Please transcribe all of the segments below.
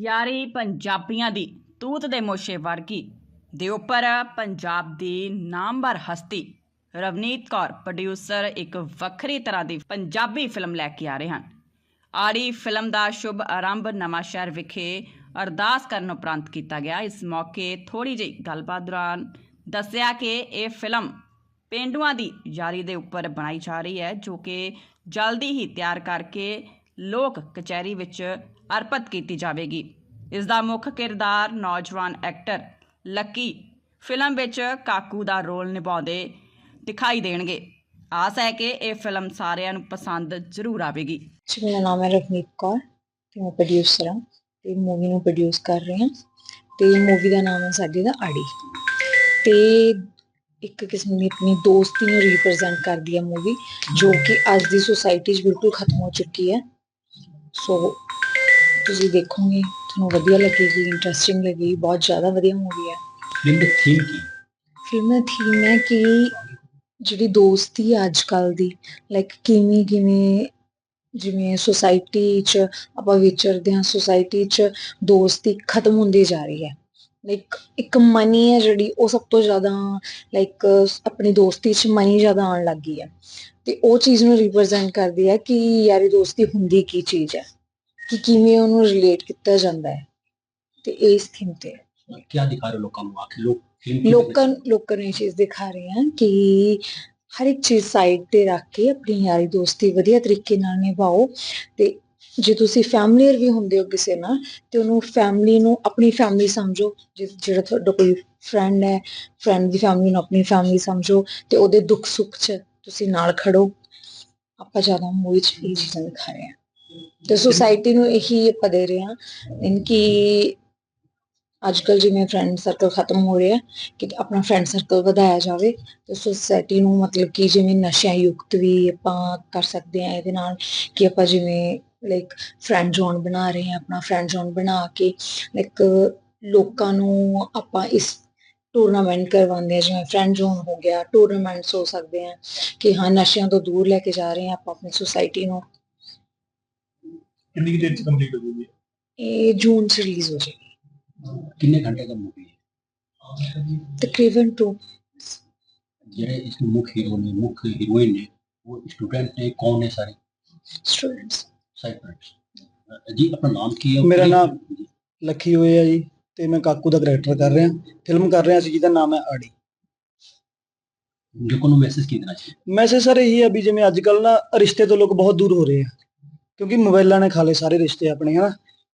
ਯਾਰੀ ਪੰਜਾਬੀਆਂ ਦੀ ਤੂਤ ਦੇ ਮੋਸ਼ੇ ਵਰਗੀ। ਦੇ ਉੱਪਰ ਪੰਜਾਬ ਦੀ ਨਾਮਵਰ ਹਸਤੀ ਰਵਨੀਤ ਕੌਰ ਪ੍ਰੋਡਿਊਸਰ ਇੱਕ ਵੱਖਰੀ ਤਰ੍ਹਾਂ ਦੀ ਪੰਜਾਬੀ ਫਿਲਮ ਲੈ ਕੇ ਆ ਰਹੇ ਹਨ। ਆੜੀ ਫਿਲਮ ਦਾ ਸ਼ੁਭ ਆਰੰਭ ਨਵਾਂ ਸ਼ਹਿਰ ਵਿਖੇ ਅਰਦਾਸ ਕਰਨ ਉਪਰੰਤ ਕੀਤਾ ਗਿਆ। ਇਸ ਮੌਕੇ ਥੋੜੀ ਜਿਹੀ ਗੱਲਬਾਤ ਦੌਰਾਨ ਦੱਸਿਆ ਕਿ ਇਹ ਫਿਲਮ ਪੇਂਡੂਆਂ ਦੀ ਯਾਰੀ ਦੇ ਉੱਪਰ ਬਣਾਈ ਜਾ ਰਹੀ ਹੈ, ਜੋ ਕਿ ਜਲਦੀ ਹੀ ਤਿਆਰ ਕਰਕੇ ਲੋਕ ਕਚਹਿਰੀ ਵਿੱਚ ਅਰਪਿਤ ਕੀਤੀ ਜਾਵੇਗੀ। ਇਸ ਦਾ ਮੁੱਖ ਕਿਰਦਾਰ ਨੌਜਵਾਨ ਐਕਟਰ ਲੱਕੀ ਫਿਲਮ ਵਿੱਚ ਕਾਕੂ ਦਾ ਰੋਲ ਨਿਭਾਉਂਦੇ ਦਿਖਾਈ ਦੇਣਗੇ। ਆਸ ਹੈ ਕਿ ਇਹ ਫਿਲਮ ਸਾਰਿਆਂ ਨੂੰ ਪਸੰਦ ਜ਼ਰੂਰ ਆਵੇਗੀ। ਜੀ, ਮੇਰਾ ਨਾਮ ਹੈ ਰਵਨੀਤ ਕੌਰ ਤੇ ਮੈਂ ਪ੍ਰੋਡਿਊਸਰ ਹਾਂ ਤੇ ਮੂਵੀ ਨੂੰ ਪ੍ਰੋਡਿਊਸ ਕਰ ਰਹੀ ਹਾਂ ਤੇ ਮੂਵੀ ਦਾ ਨਾਮ ਹੈ ਸਾਡੀ ਦਾ ਆੜੀ। ਤੇ ਇੱਕ ਕਿਸਮ ਦੀ ਆਪਣੀ ਦੋਸਤੀ ਨੂੰ ਰਿਪਰੈਜ਼ੈਂਟ ਕਰਦੀ ਹੈ ਮੂਵੀ ਜੋ ਕਿ ਅੱਜ ਦੀ ਸੋਸਾਇਟੀ 'ਚ ਬਿਲਕੁਲ ਖਤਮ ਹੋ ਚੁੱਕੀ ਹੈ। ਸੋ ਤੁਸੀਂ ਦੇਖੋਗੇ ਤੁਹਾਨੂੰ ਵਧੀਆ ਲੱਗੇਗੀ ਇੰਟਰਸਟਿੰਗ ਲੱਗੇਗੀ ਬਹੁਤ ਜ਼ਿਆਦਾ ਵਧੀਆ ਮੂਵੀ ਹੈ। ਫਿਲਮ ਦਾ ਥੀਮ ਕੀ? ਫਿਲਮ ਦਾ ਥੀਮ ਹੈ ਕਿ ਜਿਹੜੀ ਦੋਸਤੀ ਹੈ ਅੱਜ ਕੱਲ ਦੀ ਲਾਈਕ ਕਿਵੇਂ ਕਿਵੇਂ ਜਿਵੇਂ ਸੁਸਾਇਟੀ 'ਚ ਆਪਾਂ ਵਿਚਰਦੇ ਹਾਂ ਸੁਸਾਇਟੀ 'ਚ ਦੋਸਤੀ ਖਤਮ ਹੁੰਦੀ ਜਾ ਰਹੀ ਹੈ। ਲਾਈਕ ਇੱਕ ਮਨੀ ਹੈ ਜਿਹੜੀ ਉਹ ਸਭ ਤੋਂ ਜ਼ਿਆਦਾ ਲਾਈਕ ਆਪਣੀ ਦੋਸਤੀ 'ਚ ਮਨੀ ਜ਼ਿਆਦਾ ਆਉਣ ਲੱਗ ਗਈ ਹੈ। ਤੇ ਉਹ ਚੀਜ਼ ਨੂੰ ਰਿਪਰੈਜ਼ੈਂਟ ਕਰਦੀ ਹੈ ਕਿ ਯਾਰੀ ਦੋਸਤੀ ਹੁੰਦੀ ਕੀ ਚੀਜ਼ ਹੈ? ਕਿ ਕਿਵੇਂ ਉਹਨੂੰ ਰਿਲੇਟ ਕੀਤਾ ਜਾਂਦਾ ਹੈ? ਤੇ ਇਹ ਇਸ ਥੀਮ ਤੇ ਕੀ ਦਿਖਾ ਰਹੇ ਲੋਕਾਂ ਨੂੰ? ਆਖਿਰ ਲੋਕ ਲੋਕਾਂ ਲੋਕਾਂ ਨੂੰ ਇਹ ਚੀਜ਼ ਦਿਖਾ ਰਹੇ ਹਾਂ ਕਿ ਹਰ ਇੱਕ ਚੀਜ਼ ਸਾਈਡ ਤੇ ਰੱਖ ਕੇ ਆਪਣੀ ਯਾਰੀ ਦੋਸਤੀ ਵਧੀਆ ਤਰੀਕੇ ਨਾਲ ਨਿਭਾਓ। ਤੇ ਜੇ ਤੁਸੀਂ ਫੈਮਲੀਅਰ ਵੀ ਹੁੰਦੇ ਹੋ ਕਿਸੇ ਨਾਲ, ਤੇ ਉਹਨੂੰ ਫੈਮਲੀ ਨੂੰ ਆਪਣੀ ਫੈਮਲੀ ਸਮਝੋ। ਜੇ, ਜਿਹੜਾ ਤੁਹਾਡਾ ਕੋਈ ਫਰੈਂਡ ਹੈ ਫਰੈਂਡ ਦੀ ਫੈਮਲੀ ਨੂੰ ਆਪਣੀ ਫੈਮਲੀ ਸਮਝੋ ਤੇ ਉਹਦੇ ਦੁੱਖ ਸੁੱਖ 'ਚ ਤੁਸੀਂ ਨਾਲ ਖੜੋ। ਆਪਾਂ ਜ਼ਿਆਦਾ ਮੂਵੀ 'ਚ ਇਹ ਚੀਜ਼ਾਂ ਦਿਖਾ ਰਹੇ ਹਾਂ। ਤੇ ਸੁਸਾਇਟੀ ਨੂੰ ਇਹੀ ਆਪਾਂ ਦੇ ਰਹੇ ਹਾਂ ਇਨ ਕਿ ਅੱਜ ਕੱਲ ਜਿਵੇਂ ਫਰੈਂਡ ਸਰਕਲ ਖਤਮ ਹੋ ਰਿਹਾ, ਕਿ ਆਪਣਾ ਫਰੈਂਡ ਸਰਕਲ ਵਧਾਇਆ ਜਾਵੇ, ਤੇ ਸੋਸਾਇਟੀ ਨੂੰ ਮਤਲਬ ਕਿ ਜਿਵੇਂ ਨਸ਼ਿਆਂ ਯੁਕਤ ਵੀ ਆਪਾਂ ਕਰ ਸਕਦੇ ਹਾਂ, ਇਹਦੇ ਨਾਲ ਕਿ ਆਪਾਂ ਜਿਵੇਂ ਲਾਈਕ ਫਰੈਂਡ ਜ਼ੋਨ ਬਣਾ ਰਹੇ ਹਾਂ ਆਪਣਾ ਫਰੈਂਡ ਜ਼ੋਨ ਬਣਾ ਕੇ ਲਾਈਕ ਲੋਕਾਂ ਨੂੰ ਆਪਾਂ ਇਸ ਟੂਰਨਾਮੈਂਟ ਕਰਵਾਉਂਦੇ ਆ ਜਿਵੇਂ ਫਰੈਂਡ ਜ਼ੋਨ ਹੋ ਗਿਆ ਟੂਰਨਾਮੈਂਟਸ ਹੋ ਸਕਦੇ ਆ ਕਿ ਹਾਂ ਨਸ਼ਿਆਂ ਤੋਂ ਦੂਰ ਲੈ ਕੇ ਜਾ ਰਹੇ ਹਾਂ ਆਪਾਂ ਆਪਣੀ ਸੋਸਾਇਟੀ ਨੂੰ। ਕਿੰਨੀ ਕੁ ਦੇਰ ਚ ਕੰਪਲੀਟ ਹੋ ਜੂਗੀ ਇਹ ਜੂਨ ਚ ਰਿਲੀਜ਼ ਹੋ ਜਾਏਗੀ। ਕਿੰਨੇ ਘੰਟੇ ਦਾ ਮੂਵੀ ਹੈ? ਤਕਰੀਬਨ 2 ਜਿਹੜੇ ਇਸ ਨੂੰ ਮੁੱਖ ਹੀਰੋ ਨੇ ਮੁੱਖ ਹੀਰੋਇਨ ਨੇ ਉਹ ਸਟੂਡੈਂਟ ਨੇ ਕੌਣ ਨੇ ਸਾਰੇ? ਸਟੂਡੈਂਟਸ ਸਾਈਡ ਫਰੈਂਡਸ ਜੀ ਆਪਣਾ ਨਾਮ ਕੀ ਹੈ? ਮੇਰਾ ਨਾਮ- ਲੱਖੀ ਹੋਏ ਆ ਜੀ ਤੇ ਮੈਂ ਕਾਕੂ ਦਾ ਕਰੈਕਟਰ ਕਰ ਰਿਹਾ। ਫਿਲਮ ਕਰ ਰਿਹਾ ਸੀ ਜਿਹਦਾ ਨਾਮ ਹੈ ਆੜੀ। ਲੋਕਾਂ ਨੂੰ ਮੈਸੇਜ ਕੀ ਦੇਣਾ ਚਾਹੀਦਾ ਮੈਸੇਜ ਸਰ ਇਹੀ ਹੈ ਵੀ ਜਿਵੇਂ ਅੱਜ ਕੱਲ ਨਾ ਰਿਸ਼ਤੇ ਤੋਂ ਲੋਕ ਬਹੁਤ ਦੂਰ ਹੋ ਰਹੇ ਆ। ਕਿਉਂਕਿ ਮੋਬਾਈਲਾਂ ਨੇ ਖਾ ਲਏ ਸਾਰੇ ਰਿਸ਼ਤੇ ਆਪਣੇ ਹਨਾ।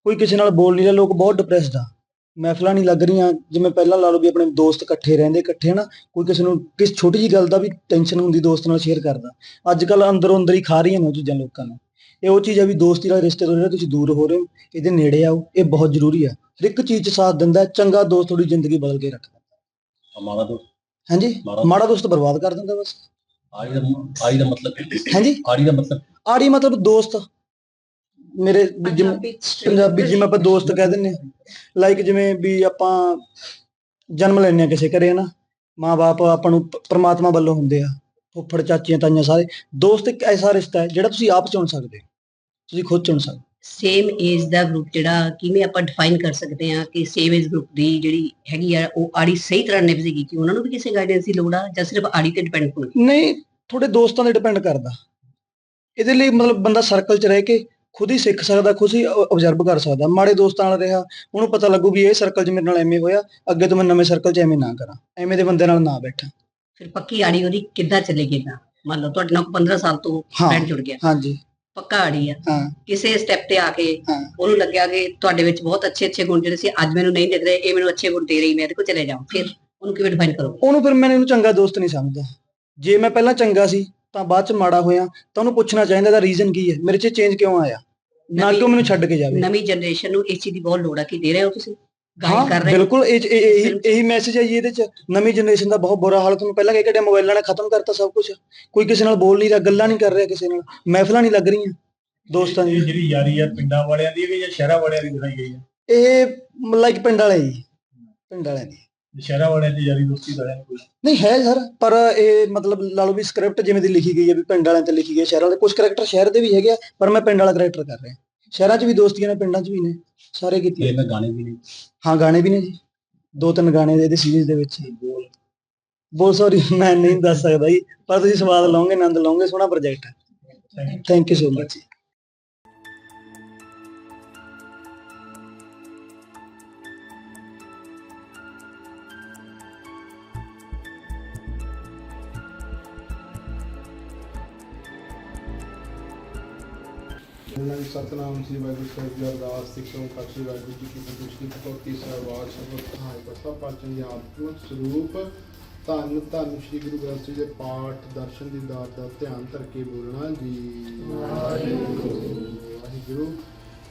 ਕੋਈ ਕਿਸੇ ਨਾਲ ਬੋਲ ਨਹੀਂ ਰਿਹਾ ਲੋਕ ਬਹੁਤ ਡਿਪਰੈਸਡ ਆ। ਮਹਿਫਲਾਂ ਨਹੀਂ ਲੱਗ ਰਹੀਆਂ ਜਿਵੇਂ ਪਹਿਲਾਂ ਲਾ ਲਓ ਵੀ ਆਪਣੇ ਦੋਸਤ ਇਕੱਠੇ ਰਹਿੰਦੇ ਇਕੱਠੇ ਹਨਾ। ਕੋਈ ਕਿਸੇ ਨੂੰ ਕਿਸ ਛੋਟੀ ਜੀ ਗੱਲ ਦਾ ਵੀ ਟੈਨਸ਼ਨ ਹੁੰਦੀ ਦੋਸਤ ਨਾਲ ਸ਼ੇਅਰ ਕਰਦਾ। ਅੱਜ ਕੱਲ ਅੰਦਰੋਂ ਅੰਦਰ ਹੀ ਖਾ ਰਹੀਆਂ ਨੇ ਉਹ ਚੀਜ਼ਾਂ ਲੋਕਾਂ ਨੂੰ। ਇਹ ਉਹ ਚੀਜ਼ ਹੈ ਵੀ ਦੋਸਤੀ ਨਾਲ ਰਿਸ਼ਤੇ ਤੋਂ ਜਿਹੜਾ ਤੁਸੀਂ ਦੂਰ ਹੋ ਰਹੇ ਹੋ ਇਹਦੇ ਨੇੜੇ ਆਓ ਇਹ ਬਹੁਤ ਜ਼ਰੂਰੀ ਹੈ ਹਰ ਇੱਕ ਚੀਜ਼ 'ਚ ਸਾਥ ਦਿੰਦਾ ਹੈ। ਚੰਗਾ ਦੋਸਤ ਤੁਹਾਡੀ ਜ਼ਿੰਦਗੀ ਬਦਲ ਕੇ ਰੱਖਦਾ ਹਮਾਰਾ ਦੋਸਤ। ਹਾਂਜੀ? ਮਾੜਾ- ਮਾੜਾ ਦੋਸਤ ਬਰਬਾਦ ਕਰ ਦਿੰਦਾ ਬਸ। ਆੜੀ ਦਾ ਆੜੀ ਦਾ ਮਤਲਬ ਹਾਂਜੀ? ਆੜੀ ਦਾ ਮਤਲਬ? ਆੜੀ ਮਤਲਬ ਦੋਸਤ। ਮੇਰੇ ਵੀ ਜਿਵੇਂ ਪੰਜਾਬੀ ਜਿਵੇਂ ਆਪਾਂ ਦੋਸਤ ਕਹਿ ਦਿੰਨੇ ਲਾਈਕ ਜਿਵੇਂ ਵੀ ਆਪਾਂ ਜਨਮ ਲੈਂਦੇ ਹਾਂ ਕਿਸੇ ਘਰੇ ਨਾ ਮਾਪੇ ਆਪਾਂ ਨੂੰ ਪ- ਪ੍ਰਮਾਤਮਾ ਵੱਲੋਂ ਹੁੰਦੇ ਆ। ਫੁੱਫੜ ਚਾਚੀਆਂ ਤਾਈਆਂ ਸਾਰੇ ਦੋਸਤ ਇੱਕ ਐਸਾ ਰਿਸ਼ਤਾ ਹੈ ਜਿਹੜਾ ਤੁਸੀਂ ਆਪ ਚੁਣ ਸਕਦੇ ਹੋ ਤੁਸੀਂ ਖੁਦ ਚੁਣ ਸਕਦੇ। ਸੇਮ ਏਜ ਦਾ ਗਰੁੱਪ ਜਿਹੜਾ ਕਿਵੇਂ ਆਪਾਂ ਡਿਫਾਈਨ ਕਰ ਸਕਦੇ ਹਾਂ ਕਿ ਸੇਮ ਏਜ ਗਰੁੱਪ ਦੀ ਜਿਹੜੀ ਹੈਗੀ ਆ ਉਹ ਆੜੀ ਸਹੀ ਤਰ੍ਹਾਂ ਨਿਭੇਗੀ ਕਿ ਉਹਨਾਂ ਨੂੰ ਵੀ ਕਿਸੇ ਗਾਈਡੈਂਸ ਦੀ ਲੋੜ ਆ ਜਾਂ ਸਿਰਫ ਆੜੀ ਤੇ ਡਿਪੈਂਡ ਹੋਣੀ? ਨਹੀਂ ਤੁਹਾਡੇ ਦੋਸਤਾਂ ਤੇ ਡਿਪੈਂਡ ਕਰਦਾ। ਇਹਦੇ ਲਈ ਮਤਲਬ ਬੰਦਾ ਸਰਕਲ 'ਚ ਰਹਿ ਕੇ ਖੁਦ ਹੀ ਸਿੱਖ ਸਕਦਾ ਖੁਦ ਹੀ ਅਬਜ਼ਰਵ ਕਰ ਸਕਦਾ। ਮਾੜੇ ਦੋਸਤਾਂ ਨਾਲ ਰਿਹਾ ਉਹਨੂੰ ਪਤਾ ਲੱਗੂ ਵੀ ਇਹ ਸਰਕਲ 'ਚ ਮੇਰੇ ਨਾਲ ਐਵੇਂ ਹੋਇਆ ਅੱਗੇ ਤੋਂ ਮੈਂ ਨਵੇਂ ਸਰਕਲ 'ਚ ਐਵੇਂ ਨਾ ਕਰਾਂ ਐਵੇਂ ਦੇ ਬੰਦੇ ਨਾਲ ਨਾ ਬੈਠਾਂ। ਫਿਰ ਪੱਕੀ ਆੜੀ ਉਹਦੀ ਕਿੱਦਾਂ ਚੱਲੇਗੀ ਨਾ ਮੰਨ ਲਓ ਤੁਹਾਡੇ ਨਾਲ 15 ਸਾਲ ਤੋਂ ਹਾਂ। ਫਰੈਂਡ ਜੁੜ ਗਿਆ। ਹਾਂਜੀ। ਪੱਕਾ ਆੜੀ ਆ। ਹਾਂ। ਕਿਸੇ ਸਟੈਪ ਤੇ ਆ ਕੇ ਹਾਂ। ਉਹਨੂੰ ਲੱਗਿਆ ਕਿ ਤੁਹਾਡੇ ਵਿੱਚ ਬਹੁਤ ਅੱਛੇ ਅੱਛੇ ਗੁਣ ਜਿਹੜੇ ਸੀ ਅੱਜ ਮੈਨੂੰ ਨਹੀਂ ਦਿਖ ਰਹੇ ਇਹ ਮੈਨੂੰ ਅੱਛੇ ਗੁਣ ਦੇ ਰਹੀ ਮੈਂ ਇਹਦੇ ਕੋਲ ਚਲੇ ਜਾਵਾਂ। ਫਿਰ ਉਹਨੂੰ ਕਿਵੇਂ ਡਿਫਾਈਨ ਕਰੋਗੇ? ਉਹਨੂੰ ਫਿਰ ਮੈਂ ਇਹਨੂੰ ਚੰਗਾ ਦੋਸਤ ਨਹੀਂ ਸਮਝਦਾ। ਜੇ ਮੈਂ ਪਹਿਲਾਂ ਚੰਗਾ ਸੀ ਤਾਂ ਬਾਅਦ ਚ ਮਾੜਾ ਹੋਇਆ ਤਾਂ ਉਹਨੂੰ ਪੁੱਛਣਾ ਚਾਹੀਦਾ ਦਾ ਰੀਜ਼ਨ ਕੀ ਹੈ? ਮੇਰੇ 'ਚ ਚੇਂਜ ਕਿਉਂ ਆਇਆ? ਨਾ ਕਿ ਉਹ ਮੈਨੂੰ ਛੱਡ ਕੇ ਜਾਵੇ। ਨਵੀਂ ਜਨਰੇਸ਼ਨ ਨੂੰ ਇਸ ਚੀਜ਼ ਦੀ ਬਹੁਤ ਲੋੜ ਆ ਕਿ ਦੇ ਰਹੇ ਹੋ ਤੁਸੀਂ? ਗਾਈਡ ਕਰ ਰਹੇ ਬਿਲਕੁਲ ਇਹ ਇਹ- ਇਹੀ ਇਹੀ ਮੈਸੇਜ ਹੈ ਜੀ ਇਹਦੇ ਚ। ਨਵੀਂ ਜਨਰੇਸ਼ਨ ਦਾ ਬਹੁਤ ਬੁਰਾ ਹਾਲ। ਤੁਹਾਨੂੰ ਪਹਿਲਾਂ ਕਹਿ ਕੇ ਮੋਬਾਈਲਾਂ ਨੇ ਖਤਮ ਕਰਤਾ ਸਭ ਕੁਝ ਕੋਈ ਕਿਸੇ ਨਾਲ ਬੋਲ ਨਹੀਂ ਰਿਹਾ ਗੱਲਾਂ ਨਹੀਂ ਕਰ ਰਿਹਾ ਕਿਸੇ ਨਾਲ। ਮਹਿਫਲਾਂ ਨਹੀਂ ਲੱਗ ਰਹੀਆਂ ਦੋਸਤਾਂ ਦੀ ਜਿਹੜੀ ਯਾਰੀ ਆ ਪਿੰਡਾਂ ਵਾਲਿਆਂ ਦੀ ਹੈ ਜਾਂ ਸ਼ਹਿਰਾਂ ਵਾਲਿਆਂ ਦੀ ਦਿਖਾਈ ਗਈ ਹੈ ਇਹ ਲਾਈਕ ਪਿੰਡ ਵਾਲੇ ਜੀ। ਪਿੰਡ ਵਾਲਿਆਂ ਦੀ। ਸ਼ਹਿਰਾਂ ਵਾਲਿਆਂ ਦੀ ਯਾਰੀ ਦੋਸਤੀ ਦਾ ਹੈ ਕੋਈ? ਨਹੀਂ ਹੈ ਸਰ ਪਰ ਇਹ ਮਤਲਬ ਲਾ ਲਓ ਵੀ ਸਕ੍ਰਿਪਟ ਜਿਵੇਂ ਦੀ ਲਿਖੀ ਗਈ ਹੈ ਵੀ ਪਿੰਡ ਵਾਲਿਆਂ ਤੇ ਲਿਖੀ ਗਈ ਹੈ ਸ਼ਹਿਰ ਵਾਲੇ ਕੁਝ ਕਰੈਕਟਰ ਸ਼ਹਿਰ ਦੇ ਵੀ ਹੈਗੇ ਆ ਪਰ ਮੈਂ ਪਿੰਡ ਵਾਲਾ ਕਰੈਕਟਰ ਕਰ ਰਿਹਾ। ਸ਼ਹਿਰਾਂ 'ਚ ਵੀ ਦੋਸਤੀਆਂ ਨੇ ਪਿੰਡਾਂ 'ਚ ਵੀ ਨੇ ਸਾਰੇ ਕੀਤੀਆਂ। ਇਹ ਮੈਂ ਗਾਣੇ ਵੀ ਨੇ। ਹਾਂ ਗਾਣੇ ਵੀ ਨੇ ਜੀ। ਦੋ ਤਿੰਨ ਗਾਣੇ ਇਹਦੇ ਸੀਰੀਜ਼ ਦੇ ਵਿੱਚ। ਬੋਲ। ਬੋਲ ਸੌਰੀ ਮੈਂ ਨਹੀਂ ਦੱਸ ਸਕਦਾ ਜੀ। ਪਰ ਤੁਸੀਂ ਸਵਾਦ ਲਓਗੇ ਆਨੰਦ ਲਓਗੇ ਸੋਹਣਾ ਪ੍ਰੋਜੈਕਟ ਹੈ। ਥੈਂਕ ਯੂ ਸੋ ਮਚ ਉਹਨਾਂ ਦੀ ਸਤਨਾਮ ਸ੍ਰੀ ਵਾਹਿਗੁਰੂ ਸਾਹਿਬ ਜੀ ਅਰਦਾਸ ਸਿੱਖ ਓੰਕਾਰ ਵਾਹਿਗੁਰੂ ਜੀ ਕੀ ਸੰਤੁਸ਼ਟੀ ਭਗਵਤੀ ਸਹਿਵਾਜ ਸ਼ਬਦ ਸਹਾਇ ਬਸਾ ਪਾਚਨ ਆਤਮਿਕ ਸਰੂਪ ਧੰਨ ਧੰਨ ਸ੍ਰੀ ਗੁਰੂ ਗ੍ਰੰਥ ਸਾਹਿਬ ਦੇ ਪਾਠ ਦਰਸ਼ਨ ਦੀ ਦਾਤ ਦਾ ਧਿਆਨ ਧਰ ਕੇ ਬੋਲਣਾ ਜੀ ਵਾਹਿਗੁਰੂ ਵਾਹਿਗੁਰੂ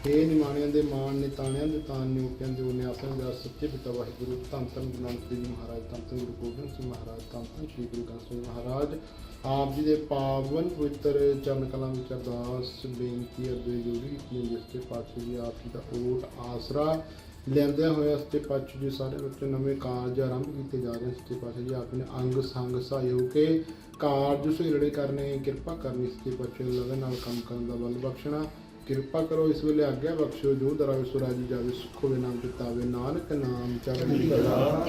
ਹੇ ਨਿਮਾਣਿਆਂ ਦੇ ਮਾਣ ਨੇ ਤਾਣਿਆਂ ਦੇ ਤਾਣ ਨੇ ਉਪਿਆਂ ਦੇ ਉਨਿਆਸਾਂ ਦਾ ਸੱਚੇ ਪਿਤਾ ਵਾਹਿਗੁਰੂ, ਧੰਨ ਧੰਨ ਗੁਰੂ ਨਾਨਕ ਦੇਵ ਜੀ ਮਹਾਰਾਜ, ਧੰਨ ਧੰਨ ਗੁਰੂ ਗੋਬਿੰਦ ਸਿੰਘ ਮਹਾਰਾਜ, ਧੰਨ ਧੰਨ ਸ੍ਰੀ ਗੁਰੂ ਗ੍ਰੰਥ ਸਾਹਿਬ ਮਹਾਰਾਜ। ਆਪ ਜੀ ਦੇ ਪਾਵਨ ਪਵਿੱਤਰ ਚਰਨ ਕਲਾਂ ਵਿੱਚ ਅਰਦਾਸ, ਬੇਨਤੀ, ਅਰਜ਼ੀ ਜੋੜੀ ਕੀਤੀ ਹੈ। ਜਿਸ ਤੇ ਪਾਤਸ਼ਾਹ ਜੀ ਆਪ ਜੀ ਦਾ ਓਟ ਆਸਰਾ ਲੈਂਦਿਆਂ ਹੋਇਆ ਸਤੇ ਪਾਤਸ਼ਾਹ ਜੀ ਸਾਰੇ ਵਿੱਚ ਨਵੇਂ ਕਾਰਜ ਆਰੰਭ ਕੀਤੇ ਜਾ ਰਹੇ ਸਤੇ ਪਾਤਸ਼ਾਹ ਜੀ ਆਪ ਨੇ ਅੰਗ ਸੰਗ ਸਹਾਇਓ ਕੇ ਕਾਰਜ ਸੁਹਿਰੜੇ ਕਰਨੇ, ਕਿਰਪਾ ਕਰਨੀ। ਸਤੇ ਪਾਤਸ਼ਾਹ ਲਗਨ ਨਾਲ ਕੰਮ ਕਰਨ ਦਾ ਬਲ ਬਖਸ਼ਣਾ। ਕਿਰਪਾ ਕਰੋ ਇਸ ਵੇਲੇ ਆਗਿਆ ਬਖਸ਼ੋ ਜੋ ਦਰਾਵੇ ਸੁਰਾਜੀ ਜਾਵੇ, ਸੁਖ ਦੇ ਨਾਮ ਚਿਤਾਵੇ ਨਾਨਕ ਨਾਮ ਚੜ੍ਹਦੀ ਕਲਾ।